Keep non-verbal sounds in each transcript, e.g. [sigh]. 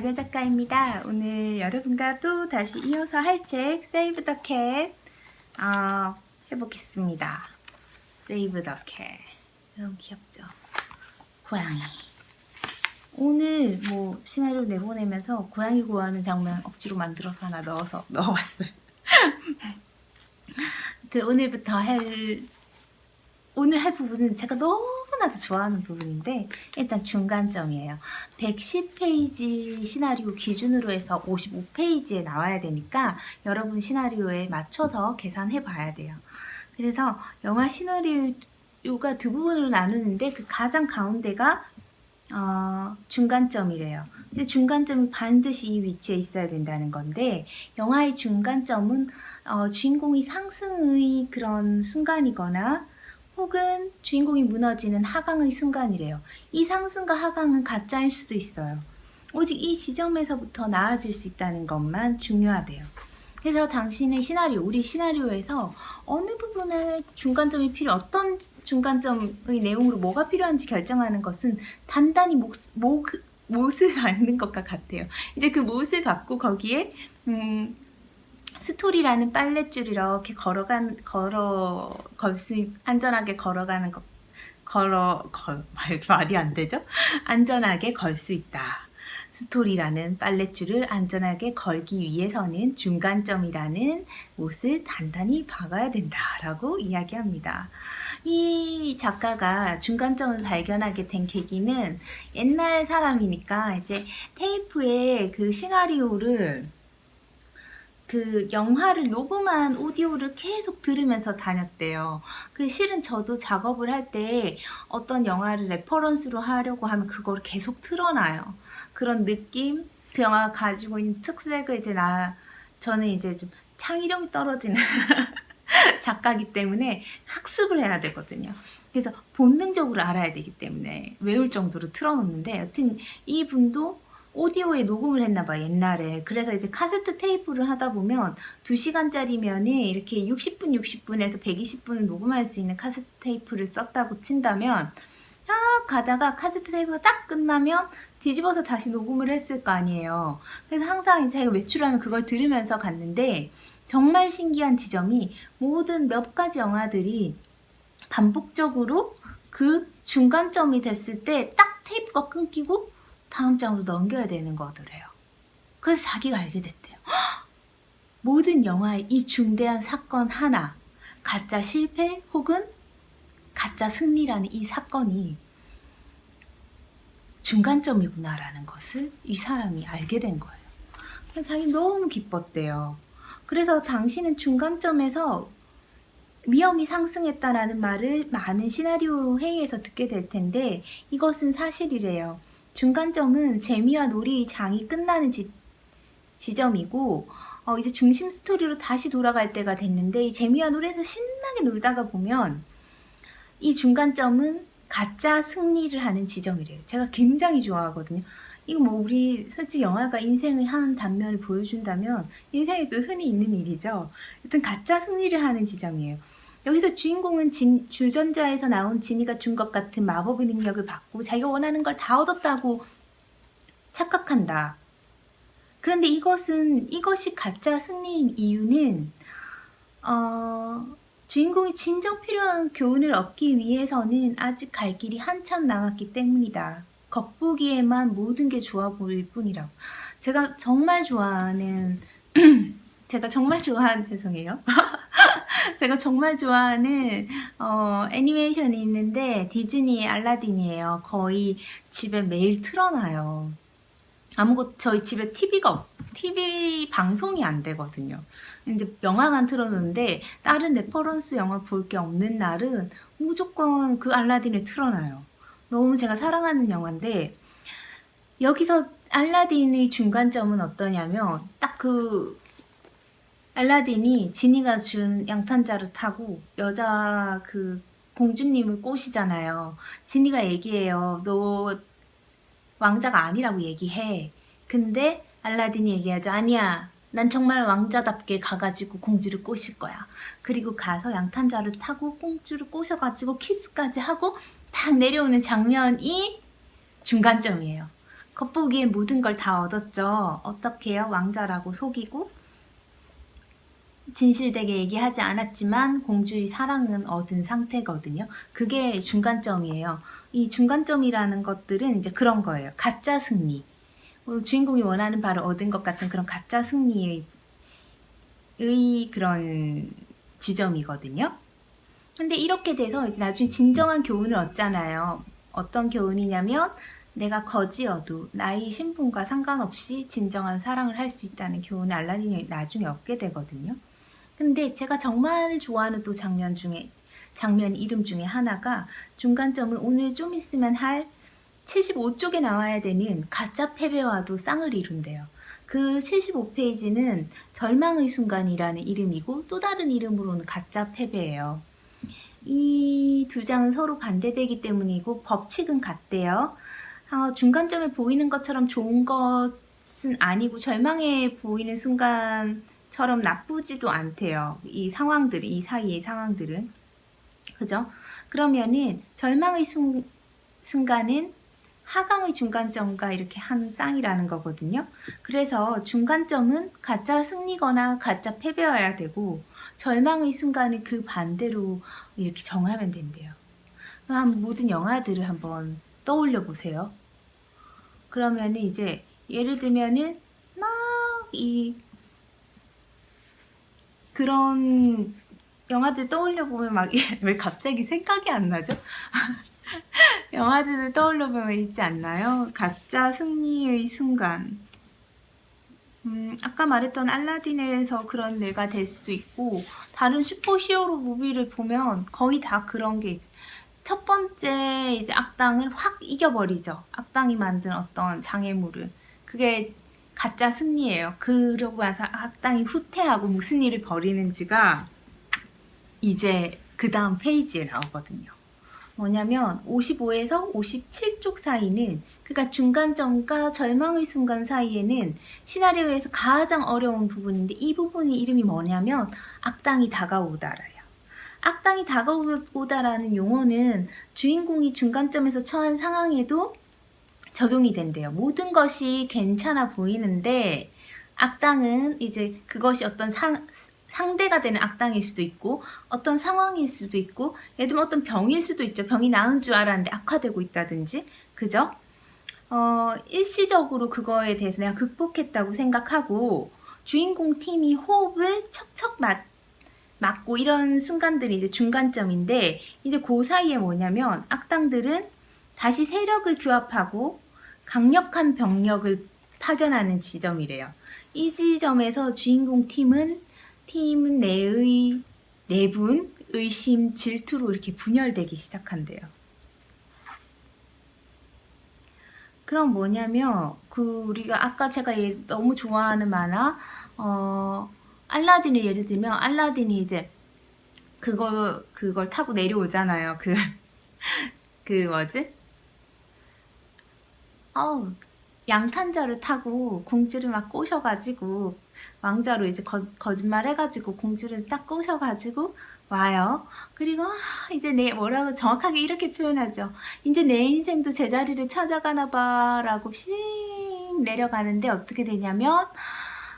나경 작가입니다. 오늘 여러분과 또 다시 이어서 할 책 세이브 더 캣 어, 해보겠습니다. 세이브 더 캣 너무 귀엽죠? 고양이 오늘 뭐 시나리오 내보내면서 고양이 구하는 장면 억지로 만들어서 하나 넣어서 [laughs] 넣어봤어요. 오늘부터 할 오늘 할 부분은 제가 너무 나도 좋아하는 부분인데 일단 중간점이에요. 110페이지 시나리오 기준으로 해서 55페이지에 나와야 되니까 여러분 시나리오에 맞춰서 계산해 봐야 돼요. 그래서 영화 시나리오가 두 부분으로 나누는데 그 가장 가운데가 어, 중간점이래요. 근데 중간점이 반드시 이 위치에 있어야 된다는 건데 영화의 중간점은 어, 주인공이 상승의 그런 순간이거나 혹은 주인공이 무너지는 하강의 순간이래요. 이 상승과 하강은 가짜일 수도 있어요. 오직 이 지점에서부터 나아질 수 있다는 것만 중요하대요. 그래서 당신의 시나리오, 우리 시나리오에서 어느 부분에 중간점이 필요, 어떤 중간점의 내용으로 뭐가 필요한지 결정하는 것은 단단히 목, 목, 못을 받는 것과 같아요. 이제 그 못을 받고 거기에 음, 스토리라는 빨랫줄 이렇게 걸어간 걸어 걸수 안전하게 걸어가는 것 걸어 걸 말, 말이 안 되죠? 안전하게 걸 수 있다. 스토리라는 빨랫줄을 안전하게 걸기 위해서는 중간점이라는 못을 단단히 박아야 된다라고 이야기합니다. 이 작가가 중간점을 발견하게 된 계기는 옛날 사람이니까 이제 테이프에 그 시나리오를 그 영화를 녹음한 오디오를 계속 들으면서 다녔대요. 그 실은 저도 작업을 할 때 어떤 영화를 레퍼런스로 하려고 하면 그걸 계속 틀어놔요. 그런 느낌, 그 영화가 가지고 있는 특색을 이제 나 저는 이제 좀 창의력이 떨어지는 [laughs] 작가기 때문에 학습을 해야 되거든요. 그래서 본능적으로 알아야 되기 때문에 외울 정도로 틀어놓는데 여튼 이분도 오디오에 녹음을 했나 봐 옛날에. 그래서 이제 카세트 테이프를 하다 보면 2시간짜리면은 이렇게 60분 60분에서 120분을 녹음할 수 있는 카세트 테이프를 썼다고 친다면 쫙 가다가 카세트 테이프가 딱 끝나면 뒤집어서 다시 녹음을 했을 거 아니에요. 그래서 항상 이제 자기가 외출하면 그걸 들으면서 갔는데 정말 신기한 지점이 모든 몇 가지 영화들이 반복적으로 그 중간점이 됐을 때 딱 테이프가 끊기고 다음 장으로 넘겨야 되는 거더래요. 그래서 자기가 알게 됐대요. 헉! 모든 영화의 이 중대한 사건 하나, 가짜 실패 혹은 가짜 승리라는 이 사건이 중간점이구나라는 것을 이 사람이 알게 된 거예요. 자기 너무 기뻤대요. 그래서 당신은 중간점에서 위험이 상승했다라는 말을 많은 시나리오 회의에서 듣게 될 텐데 이것은 사실이래요. 중간점은 재미와 놀이의 장이 끝나는 지, 지점이고 어, 이제 중심 스토리로 다시 돌아갈 때가 됐는데 이 재미와 놀이에서 신나게 놀다가 보면 이 중간점은 가짜 승리를 하는 지점이래요. 제가 굉장히 좋아하거든요. 이거 뭐 우리 솔직히 영화가 인생의 한 단면을 보여준다면 인생에도 흔히 있는 일이죠. 하여튼 가짜 승리를 하는 지점이에요. 여기서 주인공은 진, 주전자에서 나온 진이가 준 것 같은 마법의 능력을 받고 자기가 원하는 걸 다 얻었다고 착각한다. 그런데 이것은 이것이 가짜 승리인 이유는 어, 주인공이 진정 필요한 교훈을 얻기 위해서는 아직 갈 길이 한참 남았기 때문이다. 겉보기에만 모든 게 좋아 보일 뿐이라고. 제가 정말 좋아하는 [clears throat] 제가 정말 좋아하는 죄송해요. [laughs] [laughs] 제가 정말 좋아하는 어, 애니메이션이 있는데 디즈니의 알라딘이에요. 거의 집에 매일 틀어놔요. 아무것 저희 집에 TV가 없, TV 방송이 안 되거든요. 근데 영화만 틀어놓는데 다른 레퍼런스 영화 볼 게 없는 날은 무조건 그 알라딘을 틀어놔요. 너무 제가 사랑하는 영화인데 여기서 알라딘의 중간점은 어떠냐면 딱 그 알라딘이 지니가 준 양탄자를 타고 여자 그 공주님을 꼬시잖아요. 지니가 얘기해요. 너 왕자가 아니라고 얘기해. 근데 알라딘이 얘기하죠. 아니야. 난 정말 왕자답게 가가지고 공주를 꼬실 거야. 그리고 가서 양탄자를 타고 공주를 꼬셔가지고 키스까지 하고 딱 내려오는 장면이 중간점이에요. 겉보기엔 모든 걸 다 얻었죠. 어떻게요? 왕자라고 속이고 진실되게 얘기하지 않았지만 공주의 사랑은 얻은 상태거든요. 그게 중간점이에요. 이 중간점이라는 것들은 이제 그런 거예요. 가짜 승리. 어, 주인공이 원하는 바를 얻은 것 같은 그런 가짜 승리의 의 그런 지점이거든요. 근데 이렇게 돼서 이제 나중에 진정한 교훈을 얻잖아요. 어떤 교훈이냐면 내가 거지여도 나이 신분과 상관없이 진정한 사랑을 할 수 있다는 교훈을 알라딘이 나중에 얻게 되거든요. 근데 제가 정말 좋아하는 또 장면 중에 장면 이름 중에 하나가 중간점은 오늘 좀 있으면 할 75쪽에 나와야 되는 가짜 패배와도 쌍을 이룬대요. 그 75페이지는 절망의 순간이라는 이름이고 또 다른 이름으로는 가짜 패배예요. 이 두 장은 서로 반대되기 때문이고 법칙은 같대요. 어, 중간점에 보이는 것처럼 좋은 것은 아니고 절망해 보이는 순간 처럼 나쁘지도 않대요. 이 상황들, 이 사이의 상황들은. 그죠? 그러면은 절망의 순, 순간은 하강의 중간점과 이렇게 한 쌍이라는 거거든요. 그래서 중간점은 가짜 승리거나 가짜 패배여야 되고 절망의 순간은 그 반대로 이렇게 정하면 된대요. 한 모든 영화들을 한번 떠올려 보세요. 그러면은 이제 예를 들면은 막 이 그런 영화들 떠올려 보면 막 [laughs] 왜 갑자기 생각이 안 나죠? [laughs] 영화들을 떠올려 보면 있지 않나요? 가짜 승리의 순간. 음, 아까 말했던 알라딘에서 그런 내가 될 수도 있고 다른 슈퍼 히어로 무비를 보면 거의 다 그런 게 첫 번째 이제 악당을 확 이겨버리죠. 악당이 만든 어떤 장애물을. 그게 가짜 승리예요. 그러고 나서 악당이 후퇴하고 무슨 일을 벌이는지가 이제 그 다음 페이지에 나오거든요. 뭐냐면 55에서 57쪽 사이는 그러니까 중간점과 절망의 순간 사이에는 시나리오에서 가장 어려운 부분인데 이 부분이 이름이 뭐냐면 악당이 다가오다라요. 악당이 다가오다라는 용어는 주인공이 중간점에서 처한 상황에도 적용이 된대요. 모든 것이 괜찮아 보이는데 악당은 이제 그것이 어떤 상, 상대가 되는 악당일 수도 있고 어떤 상황일 수도 있고 예를 들면 어떤 병일 수도 있죠. 병이 나은 줄 알았는데 악화되고 있다든지 그죠? 어, 일시적으로 그거에 대해서 내가 극복했다고 생각하고 주인공 팀이 호흡을 척척 맞, 맞고 이런 순간들이 이제 중간점인데 이제 그 사이에 뭐냐면 악당들은 다시 세력을 규합하고 강력한 병력을 파견하는 지점이래요. 이 지점에서 주인공 팀은 팀 내의 내분, 의심, 질투로 이렇게 분열되기 시작한대요. 그럼 뭐냐면 그 우리가 아까 제가 얘 너무 좋아하는 만화 어 알라딘을 예를 들면 알라딘이 이제 그걸 그걸 타고 내려오잖아요. 그 [laughs] 그 뭐지? 어 양탄자를 타고 공주를 막 꼬셔가지고 왕자로 이제 거, 거짓말 해가지고 공주를 딱 꼬셔가지고 와요. 그리고 아, 이제 내 뭐라고 정확하게 이렇게 표현하죠. 이제 내 인생도 제자리를 찾아가나 봐라고 씩 내려가는데 어떻게 되냐면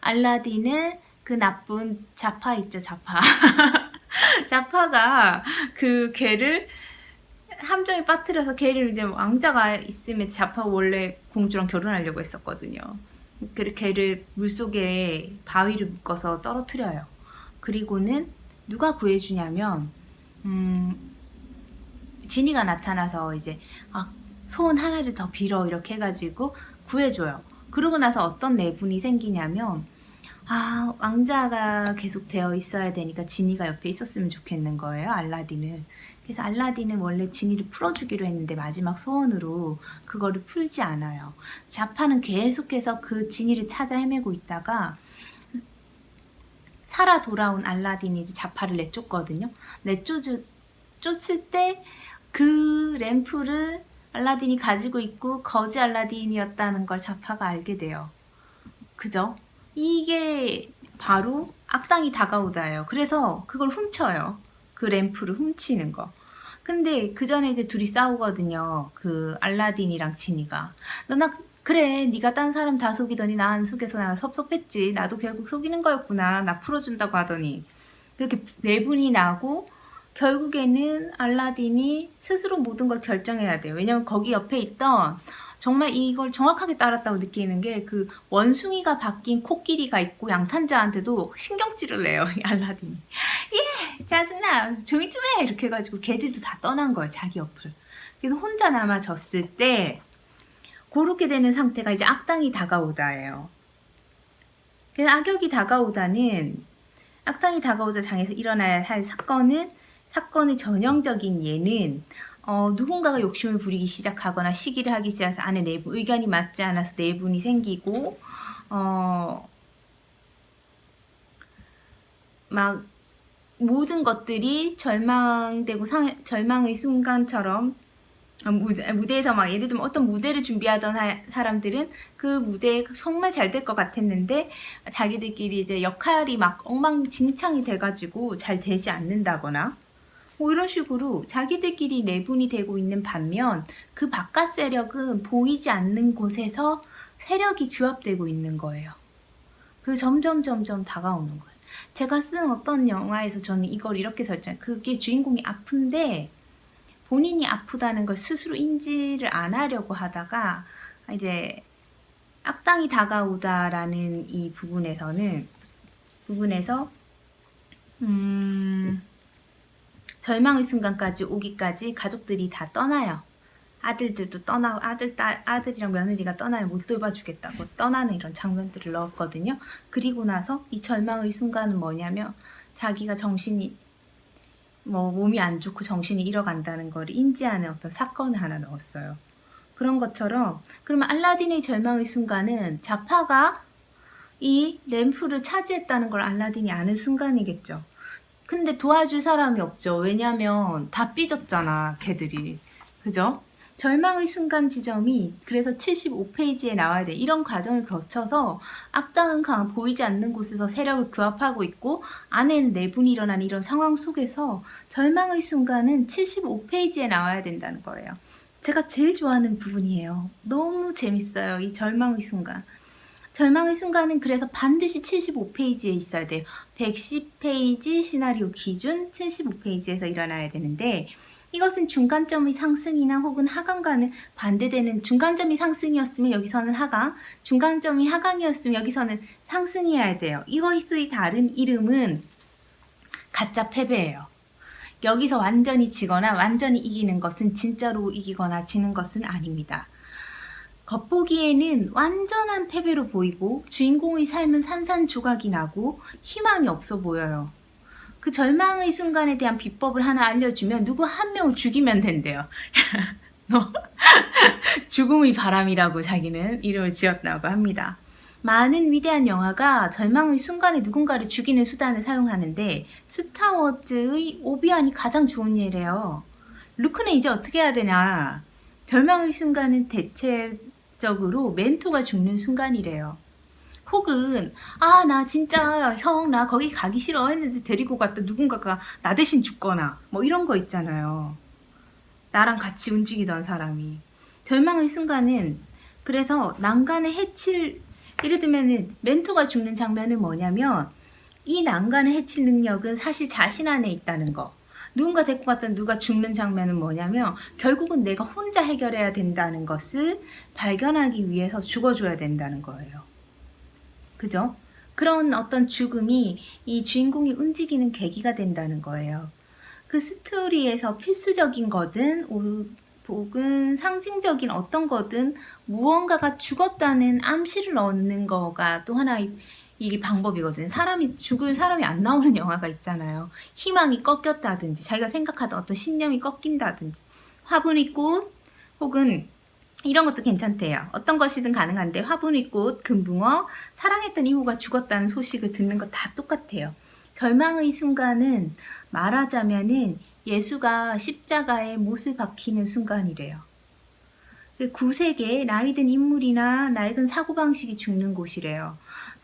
알라딘은 그 나쁜 자파 있죠 자파 [laughs] 자파가 그 개를 함정에 빠뜨려서 걔를 이제 왕자가 있으면 자파 원래 공주랑 결혼하려고 했었거든요. 그 걔를 물속에 바위를 묶어서 떨어뜨려요. 그리고는 누가 구해주냐면 음, 지니가 나타나서 이제 아, 소원 하나를 더 빌어 이렇게 해가지고 구해줘요. 그러고 나서 어떤 내분이 생기냐면 아 왕자가 계속 되어 있어야 되니까 지니가 옆에 있었으면 좋겠는 거예요 알라딘은. 그래서 알라딘은 원래 지니를 풀어주기로 했는데 마지막 소원으로 그거를 풀지 않아요. 자파는 계속해서 그 지니를 찾아 헤매고 있다가 살아 돌아온 알라딘이 이제 자파를 내쫓거든요. 내쫓을 쫓을 때그 램프를 알라딘이 가지고 있고 거지 알라딘이었다는 걸 자파가 알게 돼요. 그죠? 이게 바로 악당이 다가오다예요. 그래서 그걸 훔쳐요. 그 램프를 훔치는 거. 근데 그 전에 이제 둘이 싸우거든요. 그 알라딘이랑 지니가. 너 나 그래 네가 딴 사람 다 속이더니 나안 속여서 나 섭섭했지 나도 결국 속이는 거였구나 나 풀어준다고 하더니 그렇게 내분이 나고 결국에는 알라딘이 스스로 모든 걸 결정해야 돼요 왜냐면 거기 옆에 있던 정말 이걸 정확하게 따랐다고 느끼는 게 그 원숭이가 바뀐 코끼리가 있고 양탄자한테도 신경질을 내요 이 알라딘이. 예 짜증나. 조용히 좀 해. 이렇게 해가지고 걔들도 다 떠난 거예요 자기 옆을. 그래서 혼자 남아졌을 때 그렇게 되는 상태가 이제 악당이 다가오다예요. 그래서 악역이 다가오다는 악당이 다가오다 장에서 일어나야 할 사건은 사건의 전형적인 예는 어, 누군가가 욕심을 부리기 시작하거나 시기를 하기 시작해서 안에 내부 의견이 맞지 않아서 내분이 생기고 어, 막 모든 것들이 절망되고 상, 절망의 순간처럼 어, 무대, 무대에서 막 예를 들면 어떤 무대를 준비하던 하- 사람들은 그 무대에 정말 잘 될 것 같았는데 자기들끼리 이제 역할이 막 엉망진창이 돼가지고 잘 되지 않는다거나 뭐 이런 식으로 자기들끼리 내분이 되고 있는 반면 그 바깥 세력은 보이지 않는 곳에서 세력이 규합되고 있는 거예요. 그 점점 점점 다가오는 거예요. 제가 쓴 어떤 영화에서 저는 이걸 이렇게 설정. 그게 주인공이 아픈데 본인이 아프다는 걸 스스로 인지를 안 하려고 하다가 이제 악당이 다가오다라는 이 부분에서는 부분에서 음, 절망의 순간까지 오기까지 가족들이 다 떠나요. 아들들도 떠나 아들 딸 아들이랑 며느리가 떠나요 못 돌봐주겠다고 떠나는 이런 장면들을 넣었거든요. 그리고 나서 이 절망의 순간은 뭐냐면 자기가 정신이 뭐 몸이 안 좋고 정신이 잃어간다는 걸 인지하는 어떤 사건을 하나 넣었어요. 그런 것처럼 그러면 알라딘의 절망의 순간은 자파가 이 램프를 차지했다는 걸 알라딘이 아는 순간이겠죠. 근데 도와줄 사람이 없죠. 왜냐면 다 삐졌잖아, 걔들이. 그죠? 절망의 순간 지점이 그래서 75페이지에 나와야 돼. 이런 과정을 거쳐서 악당은 강 보이지 않는 곳에서 세력을 규합하고 있고 안에는 내분이 일어난 이런 상황 속에서 절망의 순간은 75페이지에 나와야 된다는 거예요. 제가 제일 좋아하는 부분이에요. 너무 재밌어요. 이 절망의 순간. 절망의 순간은 그래서 반드시 75페이지에 있어야 돼요. 110페이지 시나리오 기준 75페이지에서 일어나야 되는데 이것은 중간점의 상승이나 혹은 하강과는 반대되는 중간점이 상승이었으면 여기서는 하강, 중간점이 하강이었으면 여기서는 상승이어야 돼요. 이것의 다른 이름은 가짜 패배예요. 여기서 완전히 지거나 완전히 이기는 것은 진짜로 이기거나 지는 것은 아닙니다. 겉보기에는 완전한 패배로 보이고 주인공의 삶은 산산조각이 나고 희망이 없어 보여요. 그 절망의 순간에 대한 비법을 하나 알려주면 누구 한 명을 죽이면 된대요. [laughs] 너 [laughs] 죽음의 바람이라고 자기는 이름을 지었다고 합니다. 많은 위대한 영화가 절망의 순간에 누군가를 죽이는 수단을 사용하는데 스타워즈의 오비안이 가장 좋은 예래요. 루크는 이제 어떻게 해야 되냐? 절망의 순간은 대체 적으로 멘토가 죽는 순간이래요. 혹은 아 나 진짜 형 나 거기 가기 싫어 했는데 데리고 갔다 누군가가 나 대신 죽거나 뭐 이런 거 있잖아요. 나랑 같이 움직이던 사람이 절망의 순간은 그래서 난간을 해칠 예를 들면은 멘토가 죽는 장면은 뭐냐면 이 난간을 해칠 능력은 사실 자신 안에 있다는 거. 누군가 데리고 갔던 누가 죽는 장면은 뭐냐면 결국은 내가 혼자 해결해야 된다는 것을 발견하기 위해서 죽어줘야 된다는 거예요. 그죠? 그런 어떤 죽음이 이 주인공이 움직이는 계기가 된다는 거예요. 그 스토리에서 필수적인 거든 오- 혹은 상징적인 어떤 거든 무언가가 죽었다는 암시를 넣는 거가 또 하나의 이 방법이거든요. 사람이 죽을 사람이 안 나오는 영화가 있잖아요. 희망이 꺾였다든지 자기가 생각하던 어떤 신념이 꺾인다든지 화분이 꽃 혹은 이런 것도 괜찮대요. 어떤 것이든 가능한데 화분이 꽃, 금붕어, 사랑했던 이모가 죽었다는 소식을 듣는 거다 똑같아요. 절망의 순간은 말하자면은 예수가 십자가에 못을 박히는 순간이래요. 그 구세계 나이든 인물이나 낡은 사고방식이 죽는 곳이래요.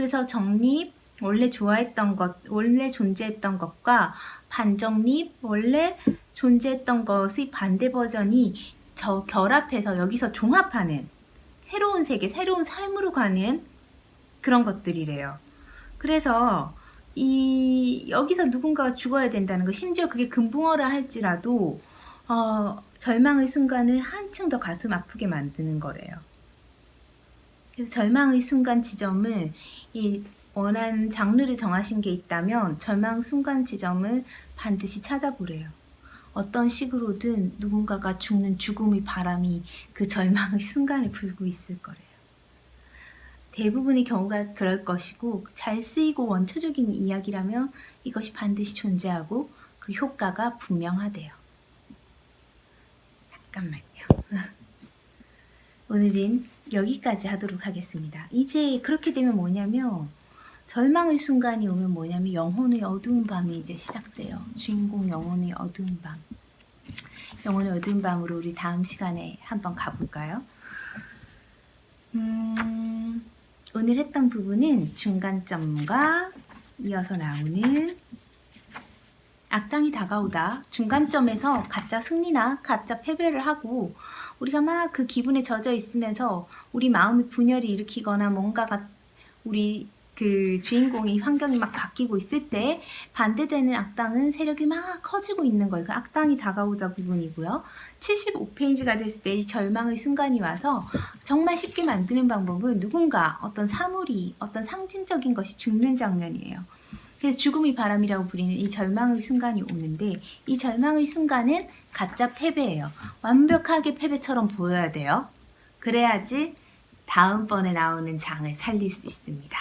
그래서 정립, 원래 좋아했던 것, 원래 존재했던 것과 반정립, 원래 존재했던 것의 반대 버전이 저 결합해서 여기서 종합하는 새로운 세계, 새로운 삶으로 가는 그런 것들이래요. 그래서 이 여기서 누군가가 죽어야 된다는 거 심지어 그게 금붕어라 할지라도 어, 절망의 순간을 한층 더 가슴 아프게 만드는 거래요. 그래서 절망의 순간 지점을 이 원하는 장르를 정하신 게 있다면 절망 순간 지점을 반드시 찾아보래요. 어떤 식으로든 누군가가 죽는 죽음의 바람이 그 절망의 순간에 불고 있을 거래요. 대부분의 경우가 그럴 것이고 잘 쓰이고 원초적인 이야기라면 이것이 반드시 존재하고 그 효과가 분명하대요. 잠깐만요. [laughs] 오늘은 여기까지 하도록 하겠습니다. 이제 그렇게 되면 뭐냐면 절망의 순간이 오면 뭐냐면 영혼의 어두운 밤이 이제 시작돼요. 주인공 영혼의 어두운 밤. 영혼의 어두운 밤으로 우리 다음 시간에 한번 가볼까요? 음, 오늘 했던 부분은 중간점과 이어서 나오는 악당이 다가오다 중간점에서 가짜 승리나 가짜 패배를 하고 우리가 막 그 기분에 젖어 있으면서 우리 마음이 분열을 일으키거나 뭔가가 우리 그 주인공이 환경이 막 바뀌고 있을 때 반대되는 악당은 세력이 막 커지고 있는 거예요. 그 악당이 다가오다 부분이고요. 75페이지가 됐을 때 이 절망의 순간이 와서 정말 쉽게 만드는 방법은 누군가 어떤 사물이 어떤 상징적인 것이 죽는 장면이에요. 그래서 죽음의 바람이라고 부리는 이 절망의 순간이 오는데 이 절망의 순간은 가짜 패배예요. 완벽하게 패배처럼 보여야 돼요. 그래야지 다음번에 나오는 장을 살릴 수 있습니다.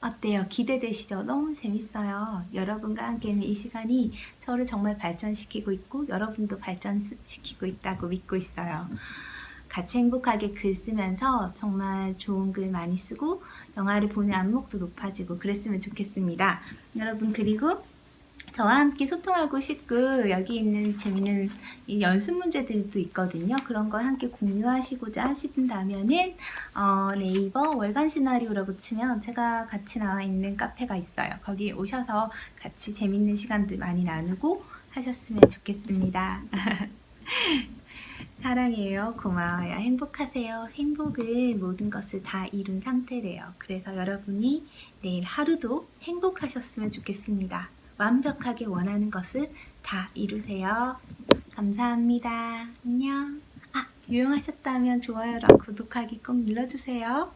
어때요? 기대되시죠? 너무 재밌어요. 여러분과 함께는 이 시간이 저를 정말 발전시키고 있고 여러분도 발전시키고 있다고 믿고 있어요. 같이 행복하게 글 쓰면서 정말 좋은 글 많이 쓰고 영화를 보는 안목도 높아지고 그랬으면 좋겠습니다. 여러분 그리고 저와 함께 소통하고 싶고 여기 있는 재밌는 이 연습 문제들도 있거든요. 그런 걸 함께 공유하시고자 하신다면은 어, 네이버 월간 시나리오라고 치면 제가 같이 나와 있는 카페가 있어요. 거기 오셔서 같이 재밌는 시간들 많이 나누고 하셨으면 좋겠습니다. [laughs] 사랑해요. 고마워요. 행복하세요. 행복은 모든 것을 다 이룬 상태래요. 그래서 여러분이 내일 하루도 행복하셨으면 좋겠습니다. 완벽하게 원하는 것을 다 이루세요. 감사합니다. 안녕. 아, 유용하셨다면 좋아요랑 구독하기 꼭 눌러주세요.